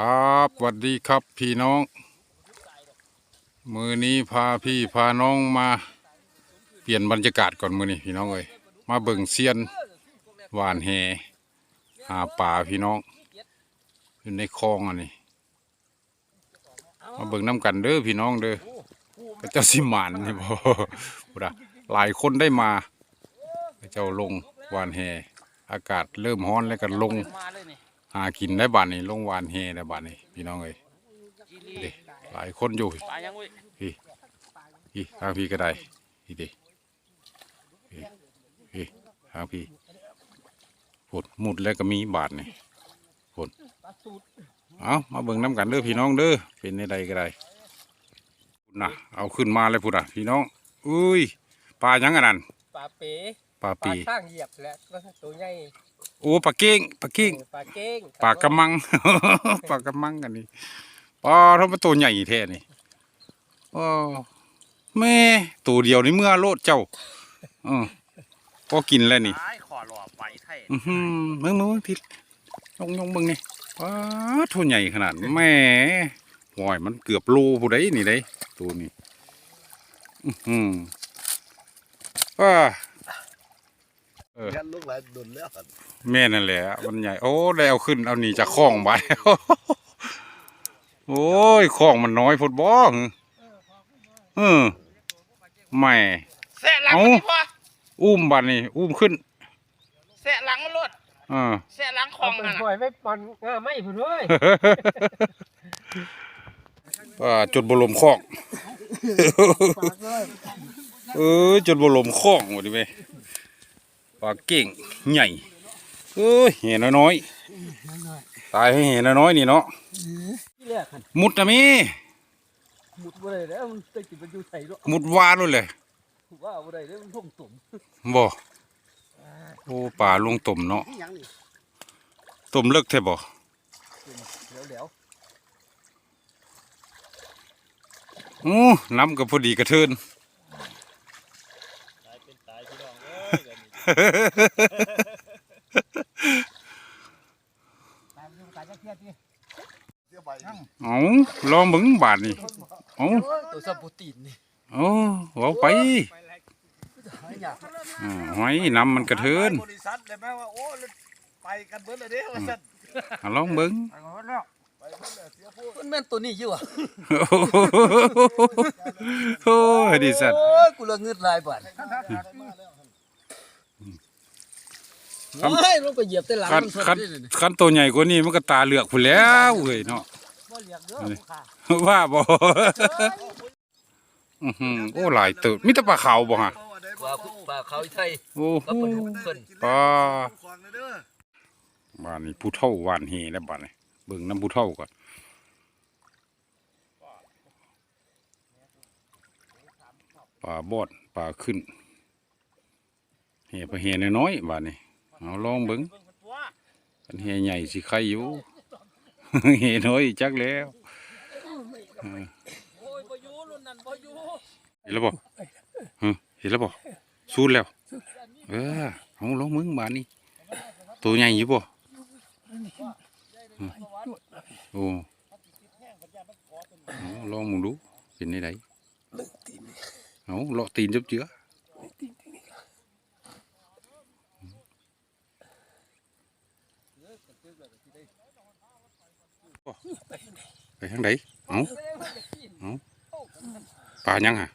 ครับสวัสดีครับพี่น้อง มือนี้พาพี่พาน้องมาเปลี่ยนบรรยากาศก่อนมือนี้พี่น้องเอ้ยมาเบิ่งเซียนหวานแหหาป่าพี่น้องอยู่ในคลองอันนี้มาเบิ่งน้ำกันเด้อพี่น้องเด้อเจ้าสิหมานนี่บ่พุดะหลายคนได้มาเจ้าลงหวานแหอากาศเริ่มร้อนแล้วก็ลงาเลยนี่หากินได้บ้านนี้ลงหวานแหได้บ้านนี้พี่น้องเอ้ยเด้หลายคนอยู่ปลายังเว้ยพี่ทางพี่ก็ได้พี่เด้พี่พี่ทางพี่ผดหมุดแล้วก็มีบาทนี่ผดเอามาเบิ่งน้ำกันเด้อพี่น้องเด้อเป็นในใดก็ได้พุ่นนะเอาขึ้นมาเลยพุ่นอะพี่น้องอุ้ยปลาหยังอันนั้นปลาเป๋ปลาปลาปีข้างเหยียบแหละก็ตัวใหญ่ โอ้ปลาเก้งปลาเก้งปลาเก้งปลากระมังปลากระมังกันนี่ปลาทำไมตัวใหญ่แท้นี่โอ้แม่ตัวเดียวนี่เมื่อโลดเจ้าเออพอกินแล้วนี่ตายขอหล่อไปไทยอือหือมึงมึงทิศยงยงมึงนี่ปลาตัวใหญ่ขนาดแหม่หอยมันเกือบโลผู้ใดนี่ได้ตัวนี้อือหือป้า เออ ยันลูกหลานดุนแล้วแม่นั่นแหละมันใหญ่ โอ้ได้เอาขึ้นเอาหนีจากคลองไป โอ้ยคลองมันน้อยพดบ้องเออแหม่ แสะหลังเอ้ามันนี่พออุ้มบัดนี่อุ้มขึ้นแสะหลังมันรดเออ แสะหลังขเอาองไปนั่นปล่อยไว้ปอนง่าไม่พุ่นเว้ยอ่าจดบรมคอก เออจดบรมคอกหมดดิเว้ยป ลาเก่งใหญ่เอ้ยเห็นน้อยๆตายให้เห็นน้อยๆนี่เนาะที่แรกหันมุดนะมีหมุดบ่ได้แล้วมันตะกี้มันอยู่ไสเนาะมุดวาด้วยเลยว่าบ่ได้แล้วมันท่วมตุ่มบ่โอ้ป่าลงต่มเนาะยังนี่ต่มเลิกแท้บ่เดี๋ยวเดี๋ยวอู้น้ำก็พอดีกระเทิน ตามอยู่ตายจัก เที่ยที่เสียไปเอาลองเบิ่งบาทนี่เอาตัวซับปูตีนนี่เอาเอาไปหายากอ่าหอยน้ำมันกระเทินบริษัทเลยแม่ว่าโอ้ไปกันเบิดเลยเด้ว่าซั่นเอาลองเบิ่งไปหมดแล้วไปเบิดเลยเสียพูดมันแม่นตัวนี้อยู่อะโอ้ยดิสัตว์โอ้ยกูละเงิดหลายบาท โอ้ยลงไปเหยียบแต่หลังคันมันสดคันนี่นี่คันตัวใหญ่กว่านี้มันก็ตาเหลือกพุ่นแล้วเว้ยเนาะ บ่เหลียกเด้อผู้ค้าว่าบ่อื้อหือโอ้หลายเติบมีแต่ปลาขาวบ่ฮะว่าปลาเขาไทยโอ้ก็โหปลาดุกเพิ่นปลาของเลยเด้อบ้านนี้ผู้เฒ่าหวานเฮแล้วบ้านนี้เบิ่งน้ำผู้เฒ่าก่อนปลาบอดปลาขึ้นเฮปลาเฮน้อยๆบ้านนี้ เอาลองเบิ่งเบิ่งมันตัวอันเฮใหญ่สิใครอยู่เฮน้อยจักแล้วโอ้ยบ่อยู่รุ่นนั้นบ่อยู่เห็นแล้วบ่ฮะเห็นแล้วบ่สูดแล้ว เออเอาลองมึงบ้านนี้ตัวใหญ่อยู่บ่อืมโอ้เอาลองมึงดูเป็นไงไดเอาเลาะตีนจับเจือ ไปทางไหนเอาเอาปลายังฮะ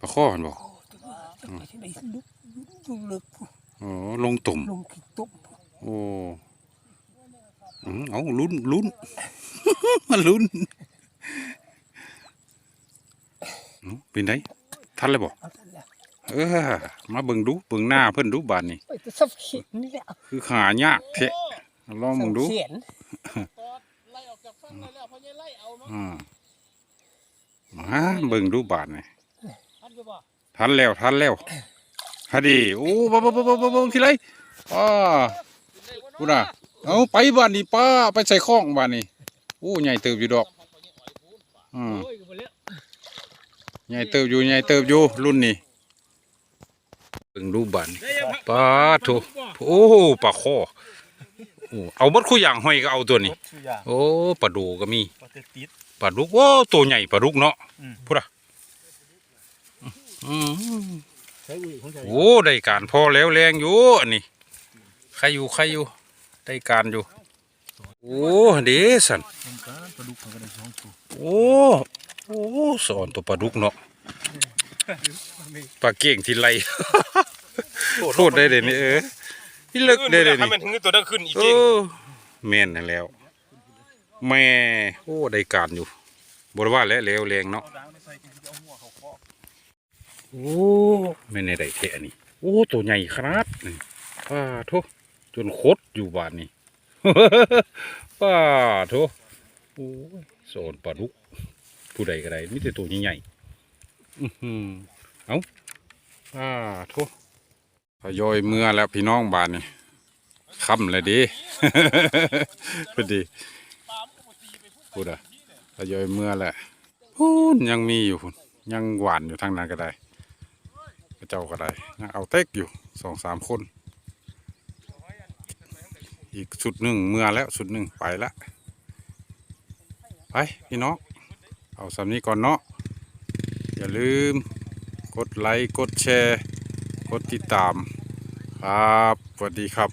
ปลาข้อหันบ่ไปที่ไหนลุกลุกลึกอ๋อลงตุ่มลงขี้ตุ่มโอ้อืมเอาลุ้นลุ้นมาลุ้นเอาเป็นไงทันเลยบ่เอาซั่นแหละเออมาเบิ่งดูเบิ่งหน้าเพิ่นดูบานนี่ไปจะสับเขียนนี่แหละคือหายากแท้ลองมึงดูเขียน ตอดไล่ออกจากฟังได้แล้วเพราะยังไล่เอาเนาะอ่ามาเบิ่งดูบานนี่ทันอยู่บ่ทันแล้วทันแล้วฮะดีโอ้บ่บ่บ่บ่บ่บ่ที่ไรอ้าพูน่ะเอาไปบ้านนี่ป้าไปใส่ข้องบ้านนี่โอ้ใหญ่เติบอยู่ดอกอืมใหญ่เติบอยู่ใหญ่เติบอยู่รุ่นนี้เบิ่งดูบันปลาโถโอ้ปลาคอ โโอ้เอาหมดคู่อย่างห้อยก็เอาตัวนี้รถชื่อย่างโอ้ปลาดูก็มีปฏิติด ปลาดุกโอ้ตัวใหญ่ปลาดุกเนาะอืม พูดอะอืมใช้อุ้ยของใจโอ้ได้การพอแล้วแรงอยู่อันนี้ใครอยู่ใครอยู่ได้การอยู่โอ้เดสันเป็นการปลาดุกเขาก็ได้สองตัวโอ้ โอ้สอนตัวปลาดุกเนาะ ปลาเก่งที่ไร โทษได้เลยนี่เออ พี่เลิกได้เลยให้นี่มันถึงตัวนั้นขึ้นอีกโอ้เก่งแม่นนั่นแล้ว แม่โอ้ได้การอยู่บรว่าแล้วแล้วแรงเนาะเอาดังไปใส่กินจะเอาหัวเขาเคาะโอ้ไม่ในได้แค่นี้โอ้ตัวใหญ่ขนาดนี่ป้าโทจนโคตรอยู่บ้านนี่ป้าโทโอ้ยสอนปลาดุกผู้ใดก็ได้มีแต่ตัวใหญ่ๆอื้อหือเอาป้าโทท ยอยเมื่อแล้วพี่น้องบานนี่ค่ำเลยดิพอดีพูดอะทยอยเมื่อแหละพูนยังมีอยู่พุ่นยังหวานอยู่ทางนั้นก็ได้พระเจ้าก็ได้ยังเอาเต็กอยู่สองสามคน อีกสุดหนึ่งเมื่อแล้วสุดหนึ่งไปละไปพี่น้องเอาสำนี้ก่อนเนาะอย่าลืมกดไลค์กดแชร์ กดติดตาม ครับสวัสดีครับ